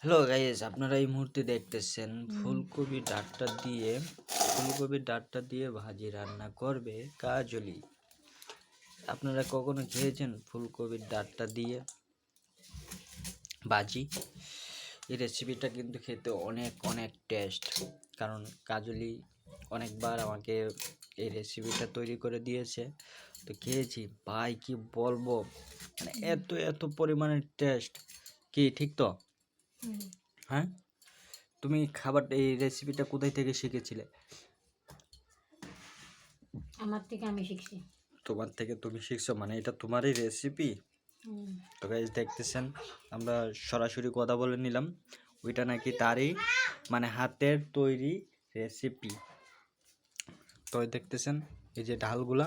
Hello guys আপনারা এই মুহূর্তে দেখতেছেন ফুলকপি ডাঁটটা দিয়ে ফুলকপির ডাঁটটা দিয়ে ভাজি রান্না করবে কাজলি। আপনারা কখনো খেয়েছেন ফুলকপির ডাঁটটা দিয়ে ভাজি? এই রেসিপিটা কিন্তু খেতে অনেক অনেক টেস্ট কারণ কাজলি অনেকবার আমাকে এই রেসিপিটা তৈরি করে দিয়েছে। তো খেয়েছি ভাই কি বলব? মানে এত এত পরিমাণের টেস্ট কি ঠিক তো? হ্যাঁ? তুমি খাবার এই রেসিপিটা কোথায় থেকে শিখেছিলে? আমার থেকে আমি শিখছি। তোমার থেকে তুমি শিখছো মানে এটা তোমারই রেসিপি। তো গাইজ দেখতেছেন আমরা সরাসরি কথা বলে নিলাম। ওইটা নাকি তারই মানে হাতের তৈরি রেসিপি তো দেখতেছেন এই যে ঢালগুলা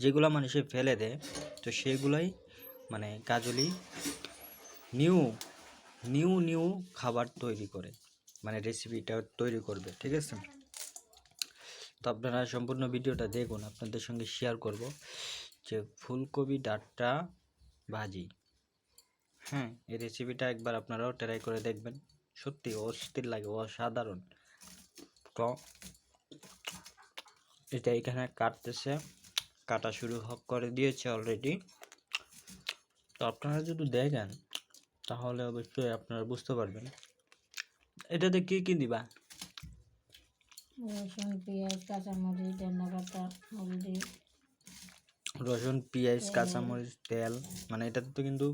যেগুলা মানুষে ফেলে দেয় তো সেগুলাই মানে কাজলি নিউ নিউ নিউ খাবার তৈরি করে। মানে রেসিপিটা তৈরি করবে, ঠিক আছে? তো আপনারা সম্পূর্ণ ভিডিওটা দেখুন, আপনাদের সঙ্গে শেয়ার করব যে ফুলকপি ডাঁটটা ভাজি হ্যাঁ এই রেসিপিটা একবার আপনারাও ট্রাই করে দেখবেন। সত্যি অস্থির লাগে, অসাধারণ। তো এটা এখানে কাটতেছে, কাটা শুরু করে দিয়েছে অলরেডি তো আপনারা যদি দেখেন তাহলে অবশ্যই আপনারা বুঝতে পারবেন। এটাতে কি কি দিবা? রসুন পেঁয়াজ কাঁচামরিচ ধনে পাতা হলদি। রসুন পেঁয়াজ কাঁচামরিচ তেল। মানে এটাতে তো কিন্তু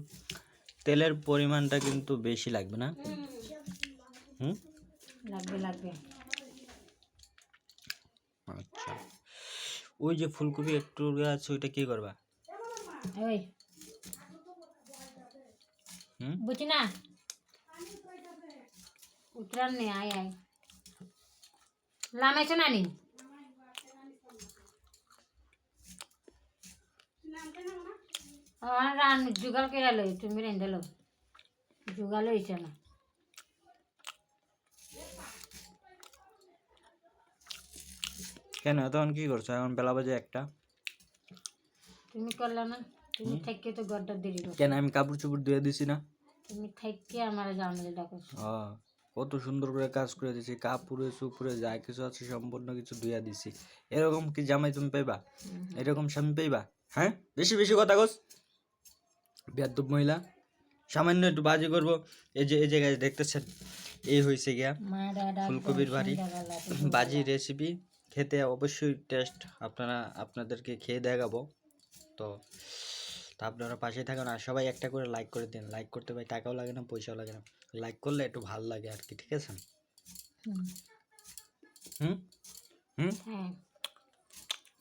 তেলের পরিমাণটা কিন্তু বেশি লাগবে না? হুম? লাগবে লাগবে। আচ্ছা। ওই যে ফুলকপি একটু আছে ওইটা কি করবা? ওই হুম বুঝি না উতরান নে আয় আয় লামাইছো না নি আমার রান জুগাল কেরা লই তুমি রেঁধে লো জুগাল হয়েছে না কেন? তখন কি করছ? এখন বেলা বাজে একটা। তুমি করলে না। তুমি থেকে তো গড্ডা দেরি করো কেন আমি কাপড় চোপড় ধুয়ে দিছি না? তুমি থেকে আমার জামিলে ডাকো। ও কত সুন্দর করে কাজ করে দিছি কাপড়ে চুপড়ে যা কিছু আছে সম্পূর্ণ কিছু ধুয়ে দিছি। এরকম কি জামাই তুমি পাইবা? এরকম স্বামী পাইবা? হ্যাঁ? বেশি বেশি কথা কস। বেয়াদব মহিলা। সামান্য একটু বাজি করব। এই যে এই জায়গায় দেখতেছেন? এই হয়েছে গিয়া ফুলকপির বাড়ি। বাজি রেসিপি খেতে অবশ্যই টেস্ট। আপনারা আপনাদেরকে খেয়ে দেখাবো। তো তা আপনারা পাশে থাকুন আর সবাই একটা করে লাইক করে দিন। লাইক করতে ভাই টাকাও লাগে না পয়সাও লাগে না। লাইক করলে একটু ভালো লাগে আর কি ঠিক আছে? হুম। হ্যাঁ।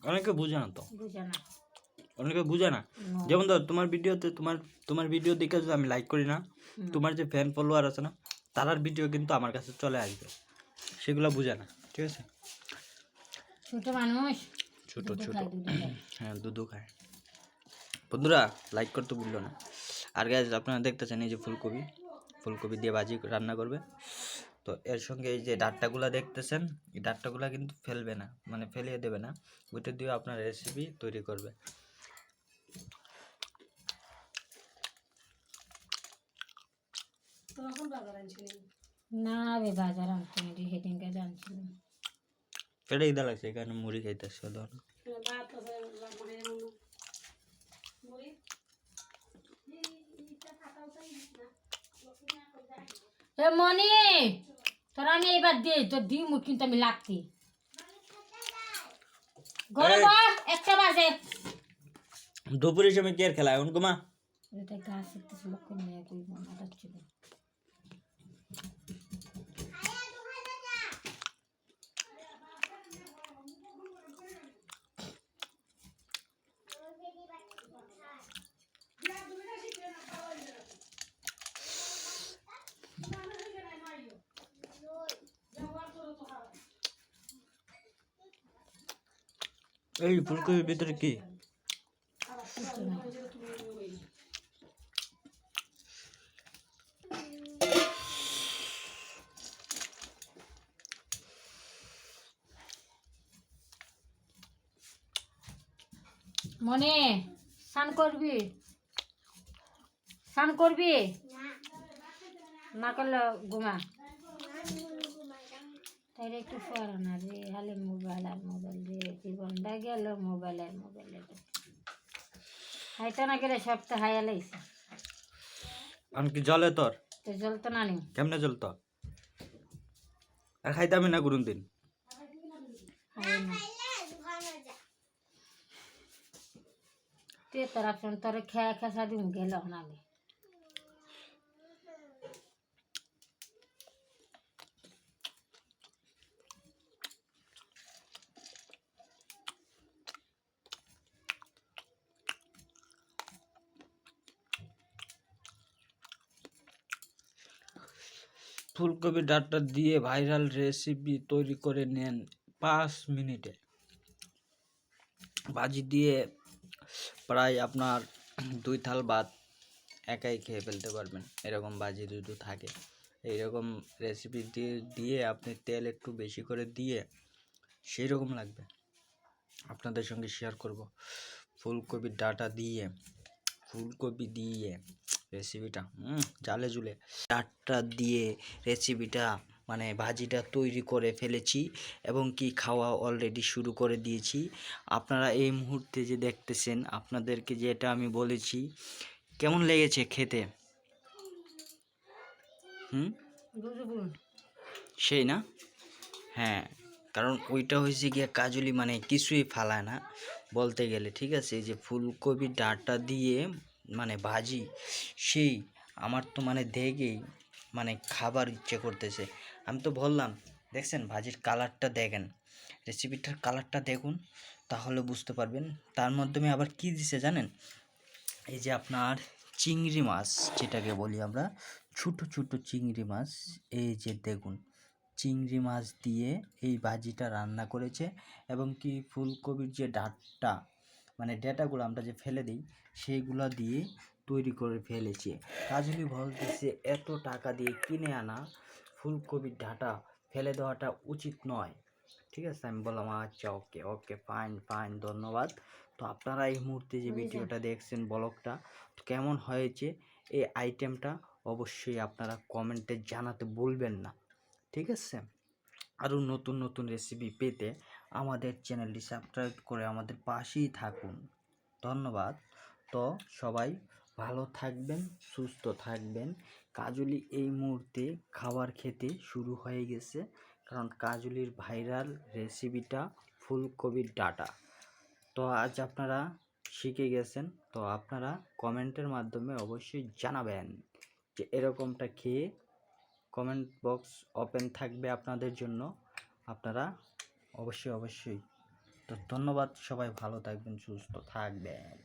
অনেকে বুঝে না তো। অনেকে বুঝে না। যেমন ধর তোমার ভিডিওতে তোমার তোমার ভিডিও দেখে যদি আমি লাইক করি না তোমার যে ফ্যান ফলোয়ার আছে না তারার ভিডিও কিন্তু আমার কাছে চলে আসবে। সেগুলো বুঝে না ঠিক আছে? ছোট মানুষ। ছোট দুধ ছোট। দুধ হ্যাঁ দুধও খায়। বন্ধুরা লাইক করতে ভুললো না। আর গ্যাস আপনারা দেখতেছেন এই যে ফুলকপি। ফুলকপি দিয়ে ভাজি রান্না করবে। তো এর সঙ্গে এই যে ডাঁটটাগুলা দেখতেছেন এই ডাঁটটাগুলা কিন্তু ফেলবে না মানে ফেলিয়ে দেবে না। ওইটা দিয়ে আপনার রেসিপি তৈরি করবে। না রে বাজার আনছি না সেদিনকে জানছিলাম পেটে ইদা লাগছে এখানে মুড়ি খাইতেছে ধর। এ মনি তোরা আমি এইবার দে তোর দিই মুখ কিন্তু আমি লাগতি। ঘরে। বস, একটা বাজে। দুপুরের সময় কে খেলা এখন কুমা এটা গাছ একটা লক্ষ্য নিয়ে কই মনে হচ্ছিল এই ফুলকপির ভিতরে কি? মনে, স্নান করবি? স্নান করবি? না করলে ঘুমা। তাই একটু পড়ো না রে, খালি মোবাইল আর মোবাইল। জীবনটা গেল মোবাইল আর মোবাইল হাইতো না গেলে সব তো হাইয়া লাইছে আনকি জলে তোর? তো জল তো না? নিও কেমনে চলতো আর খাইতামি না করুন দিন? না তুই তোর আপন তোর খেয়া খেসা দিম গেল নালে ফুলকপি ডাঁটা দিয়ে ভাইরাল রেসিপি তৈরি করে নেন পাঁচ মিনিটে। ভাজি দিয়ে প্রায় আপনার দুই থাল ভাত একাই খেয়ে ফেলতে পারবেন। এরকম ভাজি দুটো থাকে। এইরকম রেসিপি দিয়ে দিয়ে আপনি তেল একটু বেশি করে দিয়ে সেই রকম লাগবে। আপনাদের সঙ্গে শেয়ার করব। ফুলকপির ডাটা দিয়ে, ফুলকপি দিয়ে রেসিপিটা জালে জুলে। ডাঁটটা দিয়ে রেসিপিটা মানে ভাজিটা তৈরি করে ফেলেছি এবং কি খাওয়া অলরেডি শুরু করে দিয়েছি। আপনারা এই মুহূর্তে যে দেখতেছেন, আপনাদেরকে যেটা আমি বলেছি, কেমন লেগেছে খেতে? হুম? সেই না? হ্যাঁ কারণ ওইটা হয়েছে গিয়ে কাজুলি মানে কিছুই ফালায় না। বলতে গেলে, ঠিক আছে? যে ফুলকপি ডাঁটা দিয়ে মানে ভাজি, সেই আমার তো মানে দেখেই মানে খাবার ইচ্ছে করতেছে। আমি তো বললাম, দেখছেন ভাজির কালারটা দেখেন, রেসিপিটার কালারটা দেখুন, তাহলে বুঝতে পারবেন। তার মাধ্যমে আবার কি দিছে জানেন? এই যে আপনার চিংড়ি মাছ, যেটাকে বলি আমরা, ছোট ছোট চিংড়ি মাছ, এই যে দেখুন, চিংড়ি মাছ দিয়ে এই ভাজিটা রান্না করেছে এবং কি ফুলকপির যে ডাঁটটা মানে ডেটাগুলো আমরা যে ফেলে দিই সেইগুলো দিয়ে তৈরি করে ফেলেছে। কাজলি বলতেছে এত টাকা দিয়ে কিনে আনা ফুলকপির ডাঁটা ফেলে দেওয়াটা উচিত নয়। ঠিক আছে আমি বললাম আচ্ছা ওকে ওকে ফাইন ফাইন ধন্যবাদ। তো আপনারা এই মুহূর্তে যে ভিডিওটা দেখছেন ব্লগটা কেমন হয়েছে এই আইটেমটা অবশ্যই আপনারা কমেন্টে জানাতে বলবেন না। ঠিক আছে? আরও নতুন নতুন রেসিপি পেতে আমাদের চ্যানেলটি সাবস্ক্রাইব করে আমাদের পাশেই থাকুন। ধন্যবাদ। তো সবাই ভালো থাকবেন, সুস্থ থাকবেন। কাজলি এই মুহূর্তে খাবার খেতে শুরু হয়ে গেছে, কারণ কাজলির ভাইরাল রেসিপিটা ফুলকপির ডাটা। তো আজ আপনারা শিখে গেছেন, তো আপনারা কমেন্টের মাধ্যমে অবশ্যই জানাবেন যে এরকমটা খেয়ে কমেন্ট বক্স ওপেন থাকবে আপনাদের জন্য। আপনারা অবশ্যই অবশ্যই। তো ধন্যবাদ সবাই ভালো থাকবেন সুস্থ থাকবেন।